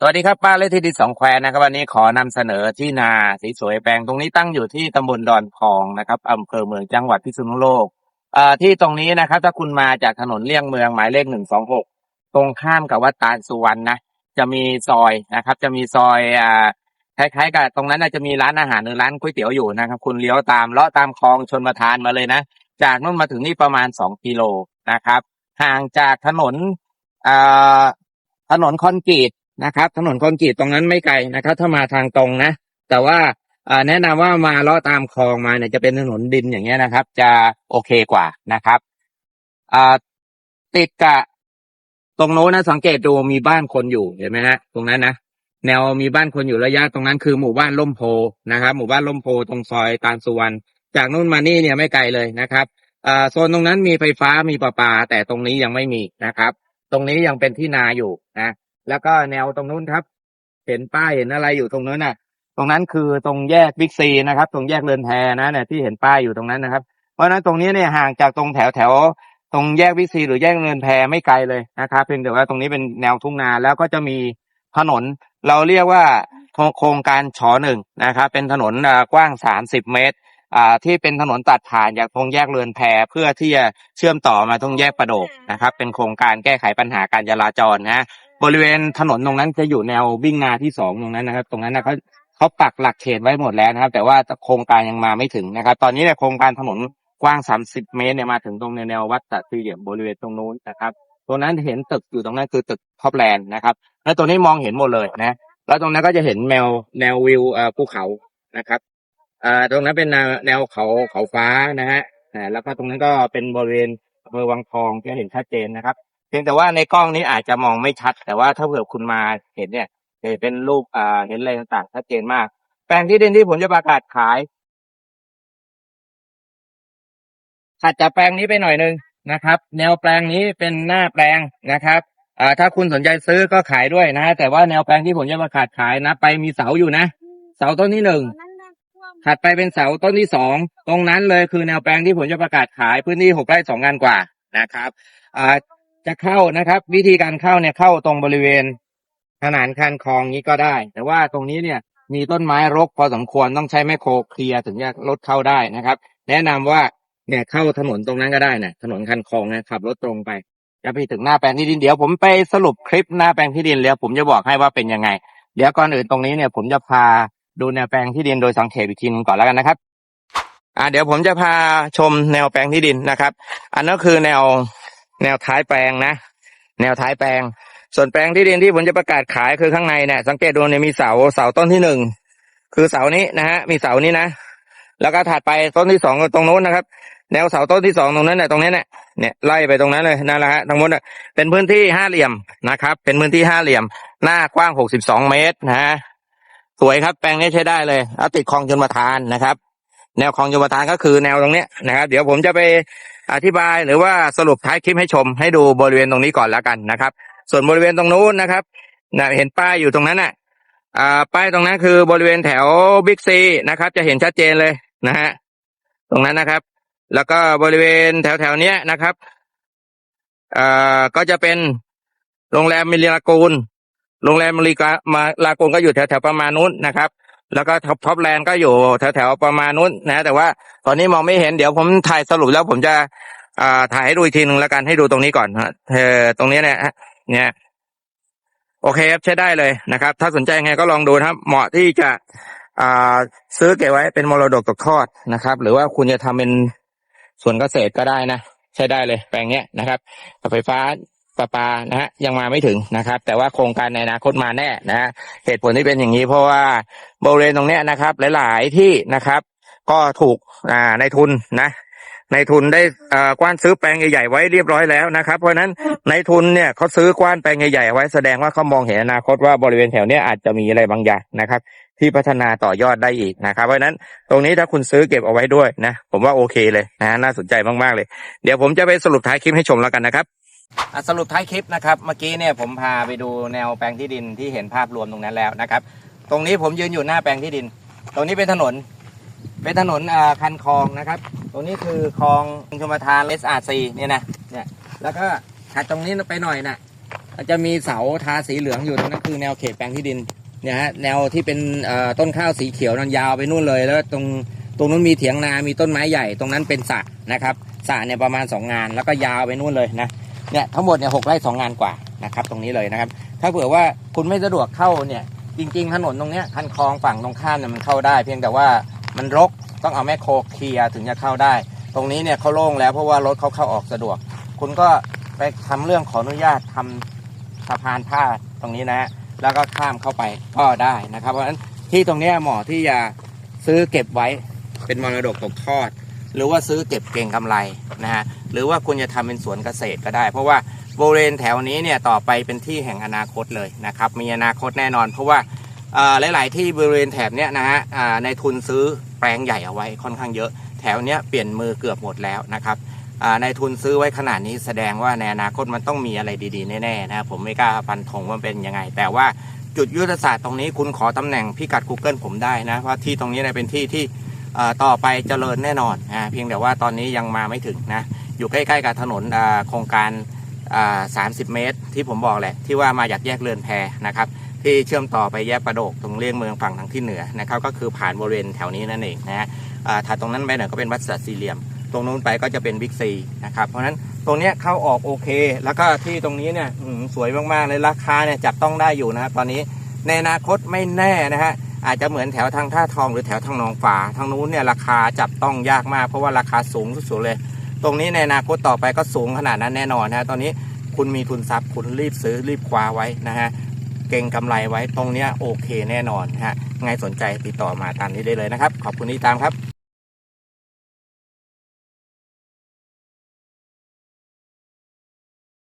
สวัสดีครับป้าเลขที่ดินสองแควนะครับวันนี้ขอนำเสนอที่นาสีสวยแปลงตรงนี้ตั้งอยู่ที่ตำบลดอนทองนะครับอำเภอเมืองจังหวัดพิษณุโลกเอ่อที่ตรงนี้นะครับ ถ้าคุณมาจากถนนเลี่ยงเมืองหมายเลขหนึ่งสองหกตรงข้ามกับวัดตาลสุวรรณนะจะมีซอยนะครับ จะมีซอยอ่าคล้ายๆ กับตรงนั้นจะมีร้านอาหารหรือร้านก๋วยเตี๋ยวอยู่นะครับ คุณเลี้ยวตามเลาะตามคลองชนประทานมาเลยนะ จากนู่นมาถึงนี่ประมาณสองกิโลนะครับ ห่างจากถนนอ่าถนนคอนกรีต นะครับ ถนนคอนกรีตตรงนั้นไม่ไกลนะครับ ถ้ามาทางตรงนะ แต่ว่าแนะนำว่ามาเลาะตามคลองมาเนี่ยจะเป็นถนนดินอย่างเงี้ยนะครับ จะโอเคกว่านะครับอ่าติดกับตรงโน้นนะสังเกตดูมีบ้านคนอยู่เห็นไหมฮะตรงนั้นนะแนวมีบ้านคนอยู่ระยะตรงนั้นคือหมู่บ้านล่มโพนะครับ หมู่บ้านล่มโพตรงซอยตาลสุวรรณจากนู่นมานี่เนี่ยไม่ไกลเลยนะครับอ่าโซนตรงนั้นมีไฟฟ้ามีประปา แต่ตรงนี้ยังไม่มีนะครับ ตรงนี้ยังเป็นที่นาอยู่นะ แล้วก็แนวตรงนู้นครับ เห็นป้ายเห็นอะไรอยู่ตรงนู้นน่ะ ตรงนั้นคือตรงแยกบิ๊กซีนะครับ ตรงแยกเรือนแพนะเนี่ยที่เห็นป้ายอยู่ตรงนั้นนะครับ เพราะฉะนั้นตรงนี้เนี่ยห่างจากตรงแถวแถวตรงแยกบิ๊กซีหรือแยกเรือนแพไม่ไกลเลยนะครับเพียงแต่ว่าตรงนี้เป็นแนวทุ่งนาแล้วก็จะมีถนนเราเรียกว่าโครงการชอหนึ่งนะครับ เป็นถนนกว้างสามสิบเมตรอ่าที่เป็นถนนตัดผ่านจากตรงแยกเรือนแพเพื่อที่จะเชื่อมต่อมาตรงแยกประโดกนะครับ เป็นโครงการแก้ไขปัญหาการจราจรนะ บริเวณถนนตรงนั้นจะอยู่แนววิ่งนาที่สองตรงนั้นนะครับ ตรงนั้นนะเขาเขาปักหลักเขตไว้หมดแล้วนะครับ แต่ว่าโครงการยังมาไม่ถึงนะครับ ตอนนี้เนี่ยโครงการถนนกว้าง 30 เมตรเนี่ยมาถึงตรงแนววัดตะสี่เหลี่ยมบริเวณตรงนู้นนะครับตรงนั้นเห็นตึกอยู่ตรงนั้นคือตึกท็อปแลนด์นะครับ แล้วตรงนี้มองเห็นหมดเลยนะ แล้วตรงนั้นก็จะเห็นแนวแนววิวเอ่อภูเขานะครับอ่าตรงนั้นเป็นแนวแนวเขาเขาฟ้านะฮะแล้วก็ตรงนั้นก็เป็นบริเวณอำเภอวังทองจะเห็นชัดเจนนะครับ พียงแต่ว่าในกล้องนี้อาจจะมองไม่ชัด แต่ว่าถ้าเผื่อคุณมาเห็นเนี่ยจะเป็นรูปอ่าเห็นอะไรต่างๆชัดเจนมาก แปลงที่ดินที่ผมจะประกาศขายถัดจากแปลงนี้ไปหน่อยนึงนะครับ แนวแปลงนี้เป็นหน้าแปลงนะครับอ่าถ้าคุณสนใจซื้อก็ขายด้วยนะ แต่ว่าแนวแปลงที่ผมจะประกาศขายนะ ไปมีเสาอยู่นะ เสาต้นที่หนึ่งถัดไปเป็นเสาต้นที่สองตรงนั้นเลยคือแนวแปลงที่ผมจะประกาศขายพื้นที่หกไร่สองงานกว่านะครับอ่า จะเข้านะครับ วิธีการเข้าเนี่ยเข้าตรงบริเวณขนานคันคลองนี้ก็ได้ แต่ว่าตรงนี้เนี่ยมีต้นไม้รกพอสมควรต้องใช้แมคโครเคลียร์ถึงจะรถเข้าได้นะครับ แนะนำว่าเนี่ยเข้าถนนตรงนั้นก็ได้นะถนนคันคลองนะขับรถตรงไปจะไปถึงหน้าแปลงที่ดินเดี๋ยวผมไปสรุปคลิปหน้าแปลงที่ดินแล้ว ผมจะบอกให้ว่าเป็นยังไง เดี๋ยวก่อนอื่นตรงนี้เนี่ยผมจะพาดูแนวแปลงที่ดินโดยสังเขปอีกทีนึงก่อนแล้วกันนะครับอ่าเดี๋ยวผมจะพาชมแนวแปลงที่ดินนะครับ อันนั้นคือแนว แนวท้ายแปลงนะ แนวท้ายแปลง ส่วนแปลงที่ดินที่ผมจะประกาศขายคือข้างในเนี่ยสังเกตดูเนี่ยมีเสาเสาต้นที่หนึ่งคือเสานี้นะฮะมีเสานี้นะแล้วก็ถัดไปต้นที่สองตรงโน้นนะครับ แนวเสาต้นที่สองตรงนั้นเนี่ยตรงนี้เนี่ยเนี่ยไล่ไปตรงนั้นเลยนั่นแหละฮะทั้งหมดน่ะเป็นพื้นที่ห้าเหลี่ยมนะครับ เป็นพื้นที่ห้าเหลี่ยม หน้ากว้างหกสิบสองเมตรนะฮะสวยครับแปลงนี้ใช้ได้เลยแล้วติดคลองชนประทานนะครับ แนวคลองชนประทานก็คือแนวตรงเนี้ยนะครับ เดี๋ยวผมจะไป อธิบายหรือว่าสรุปท้ายคลิปให้ชม ให้ดูบริเวณตรงนี้ก่อนแล้วกันนะครับ ส่วนบริเวณตรงนู้นนะครับนะเห็นป้ายอยู่ตรงนั้นน่ะอ่าป้ายตรงนั้นคือบริเวณแถวบิ๊กซีนะครับ จะเห็นชัดเจนเลยนะฮะตรงนั้นนะครับ แล้วก็บริเวณแถวแถวเนี้ยนะครับอ่าก็จะเป็นโรงแรมมิลลากูลโรงแรมมิลลามาลากูลก็อยู่แถวแถวประมาณนู้นนะครับ แล้วก็ท็อปท็อปแลนด์ก็อยู่แถวๆประมาณนู้นนะ แต่ว่าตอนนี้มองไม่เห็นเดี๋ยวผมถ่ายสรุปแล้วผมจะอ่าถ่ายให้ดูอีกทีหนึ่งแล้วกันให้ดูตรงนี้ก่อนฮะเออตรงนี้เนี่ยเนี่ยโอเคครับใช้ได้เลยนะครับ ถ้าสนใจไงก็ลองดูนะครับเหมาะที่จะอ่าซื้อเก็บไว้เป็นมรดกตกทอดนะครับ หรือว่าคุณจะทำเป็นสวนเกษตรก็ได้นะ ใช้ได้เลยแปลงเนี้ยนะครับไฟฟ้า ประปานะฮะยังมาไม่ถึงนะครับ แต่ว่าโครงการในอนาคตมาแน่นะฮะเหตุผลที่เป็นอย่างนี้เพราะว่าบริเวณตรงเนี้ยนะครับ หลาย ๆ ที่นะครับ ก็ถูกอ่าในทุนนะในทุนได้กว้านซื้อแปลงใหญ่ๆไว้เรียบร้อยแล้วนะครับ เพราะฉะนั้นในทุนเนี่ยเขาซื้อกว้านแปลงใหญ่ๆไว้แสดงว่าเขามองเห็นอนาคตว่าบริเวณแถวเนี้ยอาจจะมีอะไรบางอย่างนะครับ ที่พัฒนาต่อยอดได้อีกนะครับ เพราะฉะนั้นตรงนี้ถ้าคุณซื้อเก็บเอาไว้ด้วยนะ ผมว่าโอเคเลยนะน่าสนใจมากๆเลย เดี๋ยวผมจะไปสรุปท้ายคลิปให้ชมแล้วกันนะครับ สรุปท้ายคลิปนะครับเมื่อกี้เนี่ยผมพาไปดูแนวแปลงที่ดินที่เห็นภาพรวมตรงนั้นแล้วนะครับ ตรงนี้ผมยืนอยู่หน้าแปลงที่ดิน ตรงนี้เป็นถนน เป็นถนนคันคลองนะครับ ตรงนี้คือคลองชมประทานเลสอาร์ซีเนี่ยนะเนี่ยแล้วก็ถัดตรงนี้ไปหน่อยนะจะมีเสาทาสีเหลืองอยู่ตรงนั้นคือแนวเขตแปลงที่ดินเนี่ยฮะแนวที่เป็นต้นข้าวสีเขียวนันยาวไปนู่นเลย แล้วตรงตรงนู้นมีเถียงนา มีต้นไม้ใหญ่ ตรงนั้นเป็นสระนะครับสระเนี่ยประมาณ 2 งาน แล้วก็ยาวไปนู่นเลยนะ เนี่ยทั้งหมดเนี่ยหกไร่สองงานกว่านะครับตรงนี้เลยนะครับ ถ้าเผื่อว่าคุณไม่สะดวกเข้าเนี่ยจริง ๆ ถนนตรงเนี้ยคันคลองฝั่งตรงข้ามเนี่ยมันเข้าได้ เพียงแต่ว่ามันรกต้องเอาแมคโครเคลียถึงจะเข้าได้ ตรงนี้เนี่ยเขาโล่งแล้วเพราะว่ารถเขาเข้าออกสะดวก คุณก็ไปทำเรื่องขออนุญาตทำสะพานผ้าตรงนี้นะฮะแล้วก็ข้ามเข้าไปก็ได้นะครับ เพราะฉะนั้นที่ตรงเนี้ยเหมาะที่จะซื้อเก็บไว้เป็นมรดกตกทอด หรือว่าซื้อเก็บเก่งกำไรนะฮะหรือว่าคุณจะทำเป็นสวนเกษตรก็ได้ เพราะว่าบริเวณแถวนี้เนี่ยต่อไปเป็นที่แห่งอนาคตเลยนะครับมีอนาคตแน่นอน เพราะว่าหลาย ๆ ที่บริเวณแถบเนี้ยนะฮะในทุนซื้อแปลงใหญ่เอาไว้ค่อนข้างเยอะ แถวเนี้ยเปลี่ยนมือเกือบหมดแล้วนะครับในทุนซื้อไว้ขนาดนี้แสดงว่าในอนาคตมันต้องมีอะไรดี ๆ แน่ ๆ นะผมไม่กล้าฟันธงว่าเป็นยังไง แต่ว่าจุดยุทธศาสตร์ตรงนี้คุณขอตำแหน่งพิกัด Google ผมได้นะว่าที่ตรงนี้เป็นที่ที่ ต่อไปเจริญแน่นอนอ่าเพียงแต่ว่าตอนนี้ยังมาไม่ถึงนะอยู่ใกล้ๆกับถนนโครงการ 30 เมตร ที่ผมบอกแหละที่ว่ามาจากแยกเรือนแพนะครับที่เชื่อมต่อไปแยกประโดกตรงเลี่ยงเมืองฝั่งทางที่เหนือนะครับก็คือผ่านบริเวณแถวนี้นั่นเองนะฮะอ่าถัดตรงนั้นไปหน่อยก็เป็นวัดสัตสี่เหลี่ยม ตรงนู้นไปก็จะเป็นบิ๊กซีนะครับเพราะฉะนั้นตรงนี้เข้าออกโอเค แล้วก็ที่ตรงนี้เนี่ยสวยมากๆเลยราคาเนี่ยจับต้องได้อยู่นะครับตอนนี้ในอนาคตไม่แน่นะฮะ อาจจะเหมือนแถวทางท่าทองหรือแถวทางหนองฝาทางนู้นเนี่ยราคาจับต้องยากมากเพราะว่าราคาสูงสุดๆเลย ตรงนี้ในอนาคตต่อไปก็สูงขนาดนั้นแน่นอนนะตอนนี้คุณมีทุนทรัพย์คุณรีบซื้อรีบคว้าไว้นะฮะเก่งกำไรไว้ตรงเนี้ยโอเคแน่นอนฮะไงสนใจติดต่อมาตามนี้ได้เลยนะครับ ขอบคุณที่ตามครับ